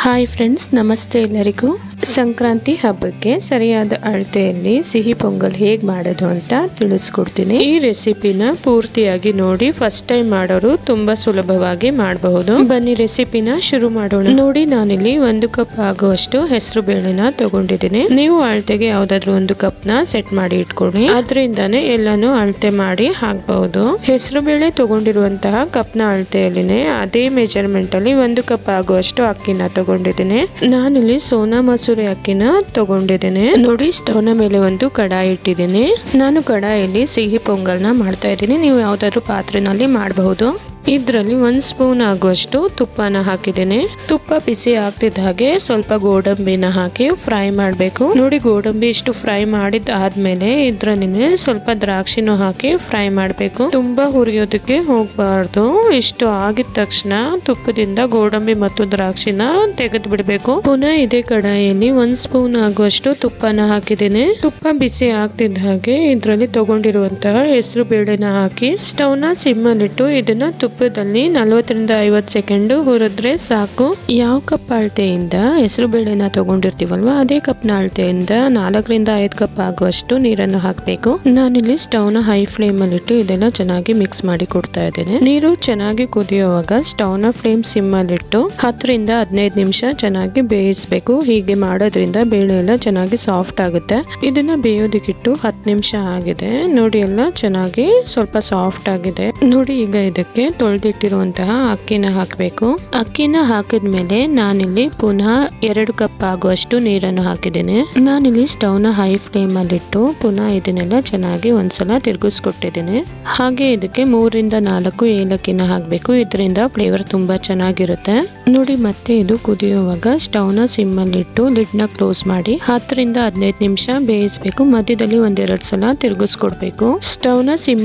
Hi friends ನಮಸ್ತೆ ಎಲ್ಲರಿಗೂ ಸಂಕ್ರಾಂತಿ ಹಬ್ಬಕ್ಕೆ ಸರಿಯಾದ ಅಳತೆಯಲ್ಲಿ ಸಿಹಿ ಪೊಂಗಲ್ ಹೇಗೆ ಮಾಡೋದು ಅಂತ ತಿಳಿಸ್ಕೊಡ್ತೀನಿ. ಈ ರೆಸಿಪಿನ ಪೂರ್ತಿಯಾಗಿ ನೋಡಿ, ಫಸ್ಟ್ ಟೈಮ್ ಮಾಡೋರು ತುಂಬಾ ಸುಲಭವಾಗಿ ಮಾಡಬಹುದು. ಬನ್ನಿ ರೆಸಿಪಿನ ಶುರು ಮಾಡೋಣ. ನೋಡಿ, ನಾನಿಲ್ಲಿ ಒಂದು ಕಪ್ ಆಗುವಷ್ಟು ಹೆಸರು ಬೇಳೆನ ತಗೊಂಡಿದ್ದೀನಿ. ನೀವು ಅಳತೆಗೆ ಯಾವ್ದಾದ್ರು ಒಂದು ಕಪ್ನ ಸೆಟ್ ಮಾಡಿ ಇಟ್ಕೊಳ್ಳಿ. ಅದರಿಂದಾನೇ ಎಲ್ಲಾನು ಅಳತೆ ಮಾಡಿ ಹಾಕಬಹುದು. ಹೆಸರು ಬೇಳೆ ತಗೊಂಡಿರುವಂತಹ ಕಪ್ನ ಅಳತೆಯಲ್ಲಿನೇ ಅದೇ ಮೆಜರ್ಮೆಂಟ್ ಅಲ್ಲಿ ಒಂದು ಕಪ್ ಆಗುವಷ್ಟು ಅಕ್ಕಿನ ತಗೊಂಡಿದ್ದೀನಿ. ನಾನಿಲ್ಲಿ ಸೋನಾ ಮಸೂರಿ ಅಕ್ಕಿನ ತಗೊಂಡಿದ್ದೇನೆ. ನೋಡಿ, ಸ್ಟವ್ನ ಮೇಲೆ ಒಂದು ಕಡಾಯಿ ಇಟ್ಟಿದ್ದೀನಿ. ನಾನು ಕಡಾಯಲ್ಲಿ ಸಿಹಿ ಪೊಂಗಲ್ನ ಮಾಡ್ತಾ ಇದ್ದೀನಿ. ನೀವು ಯಾವ್ದಾದ್ರು ಪಾತ್ರೆನಲ್ಲಿ ಮಾಡಬಹುದು. ಇದರಲ್ಲಿ ಒಂದು ಸ್ಪೂನ್ ಆಗುವಷ್ಟು ತುಪ್ಪನ ಹಾಕಿದ್ದೇನೆ. ತುಪ್ಪ ಬಿಸಿ ಆಗ್ತಿದ್ದ ಹಾಗೆ ಸ್ವಲ್ಪ ಗೋಡಂಬಿನ ಹಾಕಿ ಫ್ರೈ ಮಾಡಬೇಕು. ನೋಡಿ ಗೋಡಂಬಿ ಇಷ್ಟು ಫ್ರೈ ಮಾಡಿದ ಆದ್ಮೇಲೆ ಇದ್ರಲ್ಲಿ ಸ್ವಲ್ಪ ದ್ರಾಕ್ಷಿನೂ ಹಾಕಿ ಫ್ರೈ ಮಾಡಬೇಕು. ತುಂಬಾ ಹುರಿಯೋದಕ್ಕೆ ಹೋಗಬಾರ್ದು. ಇಷ್ಟು ಆಗಿದ ತಕ್ಷಣ ತುಪ್ಪದಿಂದ ಗೋಡಂಬಿ ಮತ್ತು ದ್ರಾಕ್ಷಿನ ತೆಗೆದು ಬಿಡಬೇಕು. ಪುನಃ ಇದೇ ಕಡಾಯಲ್ಲಿ ಒಂದ್ ಸ್ಪೂನ್ ಆಗುವಷ್ಟು ತುಪ್ಪನ ಹಾಕಿದ್ದೇನೆ. ತುಪ್ಪ ಬಿಸಿ ಆಗ್ತಿದ್ದ ಹಾಗೆ ಇದರಲ್ಲಿ ತಗೊಂಡಿರುವಂತಹ ಹೆಸರು ಬೇಳೆನ ಹಾಕಿ ಸ್ಟವ್ನ ಸಿಮ್ಮಲ್ಲಿಟ್ಟು ಇದನ್ನ ತುಪ್ಪದಲ್ಲಿ ನಲ್ವತ್ತರಿಂದ ಐವತ್ತು ಸೆಕೆಂಡು ಹುರಿದ್ರೆ ಸಾಕು. ಯಾವ ಕಪ್ ಅಳತೆಯಿಂದ ಹೆಸರು ಬೇಳೆನ ತಗೊಂಡಿರ್ತೀವಲ್ವ? ಅದೇ ಕಪ್ನ ಅಳತೆಯಿಂದ ನಾಲ್ಕರಿಂದ ಐದು ಕಪ್ ಆಗುವಷ್ಟು ನೀರನ್ನು ಹಾಕಬೇಕು. ನಾನಿಲ್ಲಿ ಸ್ಟವ್ನ ಹೈ ಫ್ಲೇಮ್ ಅಲ್ಲಿ ಇಟ್ಟು ಇದೆಲ್ಲ ಚೆನ್ನಾಗಿ ಮಿಕ್ಸ್ ಮಾಡಿ ಕೊಡ್ತಾ ಇದ್ದೇನೆ. ನೀರು ಚೆನ್ನಾಗಿ ಕುದಿಯುವಾಗ ಸ್ಟವ್ನ ಫ್ಲೇಮ್ ಸಿಮ್ ಅಲ್ಲಿ ಇಟ್ಟು ಹತ್ತರಿಂದ ಹದಿನೈದು ನಿಮಿಷ ಚೆನ್ನಾಗಿ ಬೇಯಿಸಬೇಕು. ಹೀಗೆ ಮಾಡೋದ್ರಿಂದ ಬೇಳೆ ಎಲ್ಲ ಚೆನ್ನಾಗಿ ಸಾಫ್ಟ್ ಆಗುತ್ತೆ. ಇದನ್ನ ಬೇಯೋದಕ್ಕಿಟ್ಟು ಹತ್ತು ನಿಮಿಷ ಆಗಿದೆ. ನೋಡಿ ಎಲ್ಲ ಚೆನ್ನಾಗಿ ಸ್ವಲ್ಪ ಸಾಫ್ಟ್ ಆಗಿದೆ. ನೋಡಿ ಈಗ ಇದಕ್ಕೆ ತೊಳೆದಿಟ್ಟಿರುವಂತಹ ಅಕ್ಕಿನ ಹಾಕಬೇಕು. ಅಕ್ಕಿನ ಹಾಕಿದ್ಮೇಲೆ ನಾನಿಲ್ಲಿ ಪುನಃ ಎರಡು ಕಪ್ ಆಗುವಷ್ಟು ನೀರನ್ನು ಹಾಕಿದ್ದೇನೆ. ನಾನಿಲ್ಲಿ ಸ್ಟವ್ನ ಹೈ ಫ್ಲೇಮ್ ಅಲ್ಲಿ ಇಟ್ಟು ಪುನಃ ಇದನ್ನೆಲ್ಲ ಚೆನ್ನಾಗಿ ಒಂದ್ಸಲ ತಿರುಗಿಸ್ಕೊಟ್ಟಿದ್ದೇನೆ. ಹಾಗೆ ಇದಕ್ಕೆ ಮೂರಿಂದ ನಾಲ್ಕು ಏಲಕ್ಕಿನ ಹಾಕಬೇಕು. ಇದರಿಂದ ಫ್ಲೇವರ್ ತುಂಬಾ ಚೆನ್ನಾಗಿರುತ್ತೆ. ನೋಡಿ, ಮತ್ತೆ ಇದು ಕುದಿಯುವಾಗ ಸ್ಟವ್ನ ಸಿಮ್ ಅಲ್ಲಿ ಇಟ್ಟು ಲಿಡ್ನ ಕ್ಲೋಸ್ ಮಾಡಿ ಹತ್ತರಿಂದ ಹದಿನೈದು ನಿಮಿಷ ಬೇಯಿಸಬೇಕು. ಮಧ್ಯದಲ್ಲಿ ಒಂದೆರಡು ಸಲ ತಿರುಗಿಸ್ಕೊಡ್ಬೇಕು.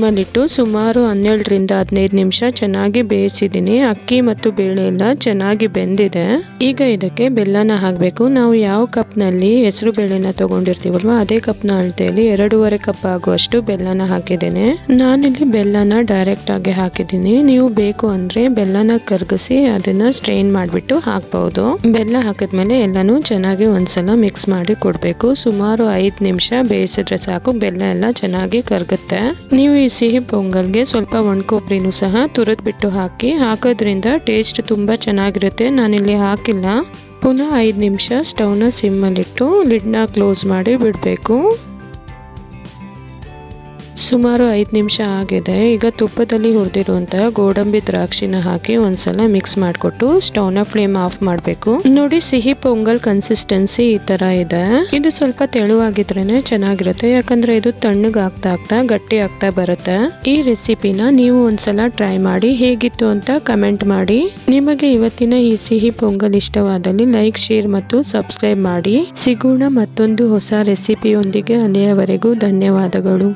ಅಲ್ಲಿ ಇಟ್ಟು ಸುಮಾರು ಹನ್ನೆರಡರಿಂದ ಹದಿನೈದು ನಿಮಿಷ ಚೆನ್ನಾಗಿ ಬೇಯಿಸಿದ್ದೀನಿ. ಅಕ್ಕಿ ಮತ್ತು ಬೇಳೆ ಎಲ್ಲ ಚೆನ್ನಾಗಿ ಬೆಂದಿದೆ. ಈಗ ಇದಕ್ಕೆ ಬೆಲ್ಲನ ಹಾಕಬೇಕು. ನಾವು ಯಾವ ಕಪ್ನಲ್ಲಿ ಹೆಸರು ಬೇಳೆನ ತಗೊಂಡಿರ್ತೀವಲ್ವ, ಅದೇ ಕಪ್ನ ಅಳತೆಯಲ್ಲಿ ಎರಡೂವರೆ ಕಪ್ ಆಗುವಷ್ಟು ಬೆಲ್ಲನ ಹಾಕಿದ್ದೇನೆ. ನಾನಿಲ್ಲಿ ಬೆಲ್ಲನ ಡೈರೆಕ್ಟ್ ಆಗಿ ಹಾಕಿದ್ದೀನಿ. ನೀವು ಬೇಕು ಅಂದ್ರೆ ಬೆಲ್ಲನ ಕರಗಿಸಿ ಅದನ್ನ ಸ್ಟ್ರೈನ್ ಮಾಡಿಬಿಟ್ಟು ಹಾಕ್ಬೋದು. ಬೆಲ್ಲ ಹಾಕಿದ್ಮೇಲೆ ಎಲ್ಲಾನು ಚೆನ್ನಾಗಿ ಒಂದ್ಸಲ ಮಿಕ್ಸ್ ಮಾಡಿ ಕೊಡ್ಬೇಕು. ಸುಮಾರು ಐದು ನಿಮಿಷ ಬೇಯಿಸಿದ್ರೆ ಸಾಕು, ಬೆಲ್ಲ ಎಲ್ಲ ಚೆನ್ನಾಗಿ ಕರಗುತ್ತೆ. ನೀವು ಈ ಸಿಹಿ ಪೊಂಗಲ್ಗೆ ಸ್ವಲ್ಪ ಒಣಕೊಬ್ಬರಿನೂ ಸಹ ತುರಿದ್ಬಿಟ್ಟು ಹಾಕಿ, ಹಾಕೋದ್ರಿಂದ ಟೇಸ್ಟ್ ತುಂಬಾ ಚೆನ್ನಾಗಿರುತ್ತೆ. ನಾನಿಲ್ಲಿ ಹಾಕಿಲ್ಲ. ಪುನಃ ಐದು ನಿಮಿಷ ಸ್ಟವ್ನ ಸಿಮ್ಮಲ್ಲಿಟ್ಟು ಲಿಡ್ನ ಕ್ಲೋಸ್ ಮಾಡಿ ಬಿಡಬೇಕು. ಸುಮಾರು ಐದು ನಿಮಿಷ ಆಗಿದೆ. ಈಗ ತುಪ್ಪದಲ್ಲಿ ಹುರಿದಿರುವಂತಹ ಗೋಡಂಬಿ ದ್ರಾಕ್ಷಿನ ಹಾಕಿ ಒಂದ್ಸಲ ಮಿಕ್ಸ್ ಮಾಡಿಕೊಟ್ಟು ಸ್ಟೌನ ಫ್ಲೇಮ್ ಆಫ್ ಮಾಡಬೇಕು. ನೋಡಿ ಸಿಹಿ ಪೊಂಗಲ್ ಕನ್ಸಿಸ್ಟೆನ್ಸಿ ಈ ತರ ಇದೆ. ಇದು ಸ್ವಲ್ಪ ತೆಳುವಾಗಿದ್ರೇನೆ ಚೆನ್ನಾಗಿರುತ್ತೆ. ಯಾಕಂದ್ರೆ ಇದು ತಣ್ಣಗಾಗ್ತಾ ಆಗ್ತಾ ಆಗ್ತಾ ಗಟ್ಟಿ ಆಗ್ತಾ ಬರುತ್ತೆ. ಈ ರೆಸಿಪಿನ ನೀವು ಒಂದ್ಸಲ ಟ್ರೈ ಮಾಡಿ ಹೇಗಿತ್ತು ಅಂತ ಕಮೆಂಟ್ ಮಾಡಿ. ನಿಮಗೆ ಇವತ್ತಿನ ಈ ಸಿಹಿ ಪೊಂಗಲ್ ಇಷ್ಟವಾದಲ್ಲಿ ಲೈಕ್ ಶೇರ್ ಮತ್ತು ಸಬ್ಸ್ಕ್ರೈಬ್ ಮಾಡಿ. ಸಿಗೋಣ ಮತ್ತೊಂದು ಹೊಸ ರೆಸಿಪಿಯೊಂದಿಗೆ ಅಲ್ಲಿಯವರೆಗೂ ಧನ್ಯವಾದಗಳು.